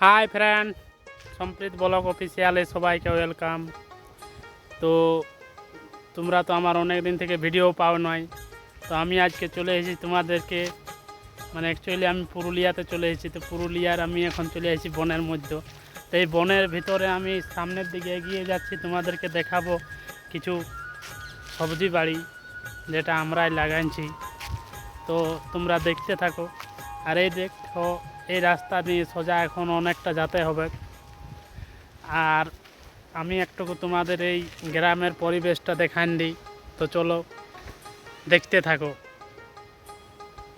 High friend Sampreet blog অফিসিয়ালে সবাইকে welcome তো তোমরা তো আমার অনেক দিন থেকে ভিডিও পাও নয় তো আমি আজকে চলে এসেছি তোমাদেরকে। মানে অ্যাকচুয়ালি আমি পুরুলিয়াতে চলে এসেছি। তো পুরুলিয়ার আমি এখন চলে এসেছি বনের মধ্যে। তো এই বনের ভিতরে আমি সামনের দিকে এগিয়ে যাচ্ছি। তোমাদেরকে দেখাবো কিছু সবজি বাড়ি যেটা আমরাই লাগাইছি। তো তোমরা দেখতে থাকো। আর এই দেখো এই রাস্তা দিয়ে সোজা এখন অনেকটা যেতে হবে। আর আমি একটুকু তোমাদের এই গ্রামের পরিবেশটা দেখান দিই তো চলো, দেখতে থাকো।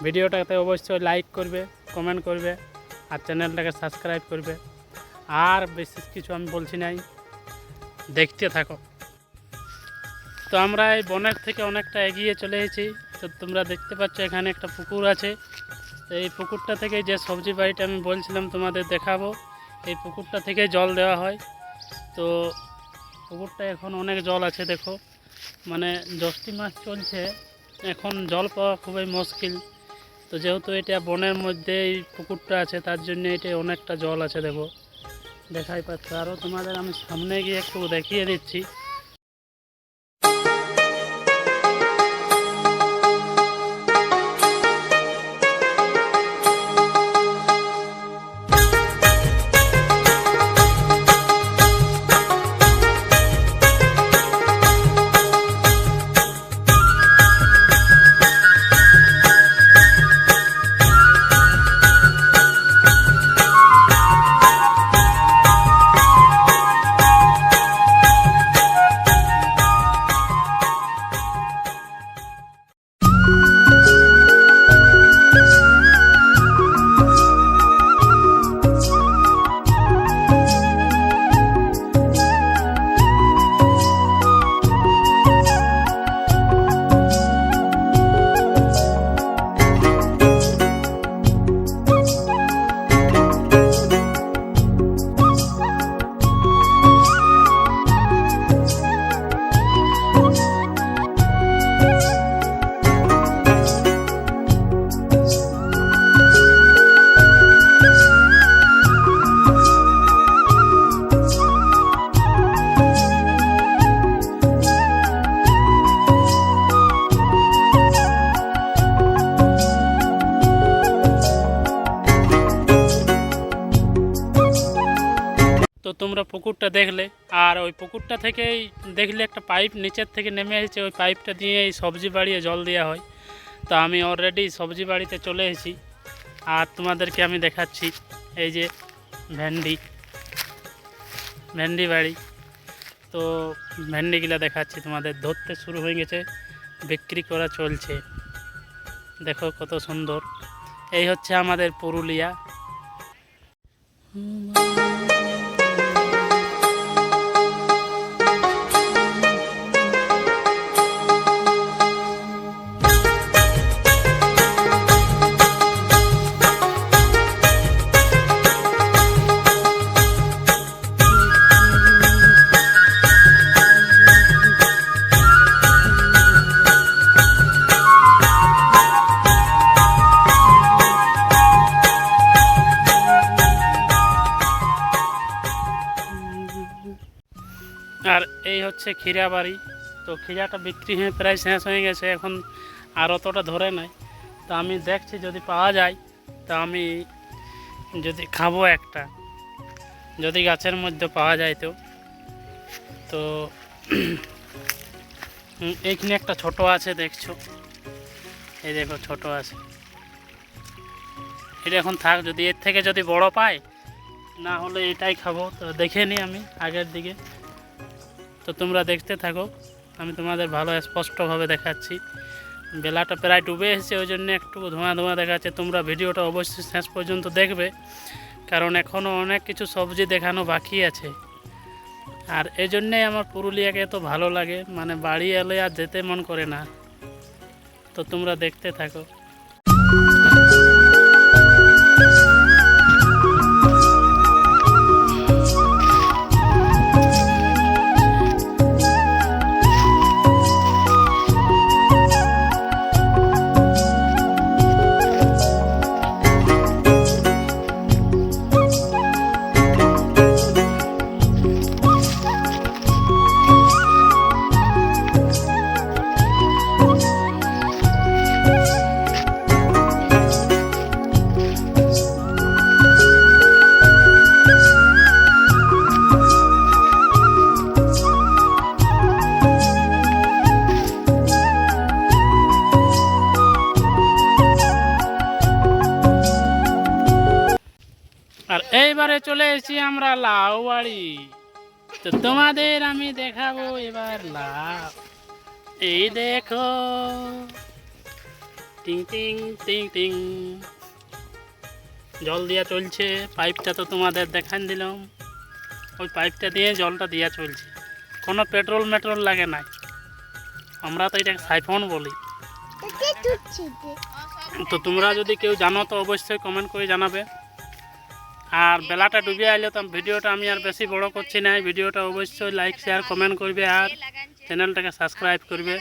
ভিডিওটাতে অবশ্যই লাইক করবে কমেন্ট করবে, আর চ্যানেলটাকে সাবস্ক্রাইব করবে। আর বিশেষ কিছু আমি বলছি নাই, দেখতে থাকো। তো আমরা এই বনের থেকে অনেকটা এগিয়ে চলে এসেছি। তো তোমরা দেখতে পাচ্ছ এখানে একটা পুকুর আছে। তো এই পুকুরটা থেকে যে সবজি বাড়িটা আমি বলছিলাম তোমাদের দেখাবো, এই পুকুরটা থেকে জল দেওয়া হয়। তো পুকুরটা এখন অনেক জল আছে, দেখো। মানে জ্যৈষ্ঠী মাস চলছে, এখন জল পাওয়া খুবই মুশকিল। তো যেহেতু এটা বনের মধ্যে এই পুকুরটা আছে, তার জন্য এটা অনেকটা জল আছে, দেখো। দেখাই পাচ্ছ। আরও তোমাদের আমি সামনে গিয়ে একটু দেখিয়ে দিচ্ছি। তোমরা পুকুরটা দেখলে, আর ওই পুকুরটা থেকেই দেখলে একটা পাইপ নিচের থেকে নেমে এসেছে, ওই পাইপটা দিয়ে এই সবজি বাড়িয়ে জল দেওয়া হয়। তো আমি অলরেডি সবজি বাড়িতে চলে এসেছি। আর তোমাদেরকে আমি দেখাচ্ছি, এই যে ভেন্ডি ভেন্ডি বাড়ি। তো ভেন্ডিগুলো দেখাচ্ছি তোমাদের, ধরতে শুরু হয়ে গেছে, বিক্রি করা চলছে। দেখো কত সুন্দর। এই হচ্ছে আমাদের পুরুলিয়া। হচ্ছে খিরা বাড়ি। তো খিরাটা বিক্রি হয়ে প্রায় শেষ হয়ে গেছে, এখন আর অতটা ধরে নাই। তো আমি দেখছি যদি পাওয়া যায়, তা আমি যদি খাব একটা, যদি গাছের মধ্যে পাওয়া যায় তো। তো এইখানে একটা ছোট আছে, দেখছ? এই দেখো, ছোট আছে। এটা এখন থাক, যদি এর থেকে যদি বড় পাই না হলে এটাই খাব। তো দেখে নিই আমি আগের দিকে। তো তোমরা দেখতে থাকো। আমি তোমাদের ভালো স্পষ্টভাবে দেখাচ্ছি। বেলাটা প্রায় ডুবে এসেছে, ওই জন্য একটু ধোঁয়া ধোঁয়া দেখাচ্ছে। তোমরা ভিডিওটা অবশ্যই শেষ পর্যন্ত দেখবে, কারণ এখনও অনেক কিছু সবজি দেখানো বাকি আছে। আর এই জন্যেই আমার পুরুলিয়াকে এত ভালো লাগে মানে বাড়ি এলে আর যেতে মন করে না। তো তোমরা দেখতে থাকো। আর এইবারে চলে এসেছি আমরা লাউ বাড়ি তো তোমাদের আমি দেখাবো এবার লাউ। এই দেখো। টিং টিং টিং টিং। জল দিয়া চলছে পাইপটা তো তোমাদের দেখান দিলাম। ওই পাইপটা দিয়ে জলটা দিয়া চলছে। কোনো পেট্রোল মেট্রোল লাগে নাই। আমরা তো এটাকে সাইফোন বলি। তো তোমরা যদি কেউ জানো তো অবশ্যই কমেন্ট করে জানাবে। আর বেলাটা ডুবে আইলে তো ভিডিওটা আমি আর বেশি বড় করছি না। ভিডিওটা অবশ্যই লাইক শেয়ার কমেন্ট করবে আর চ্যানেলটাকে সাবস্ক্রাইব করবে।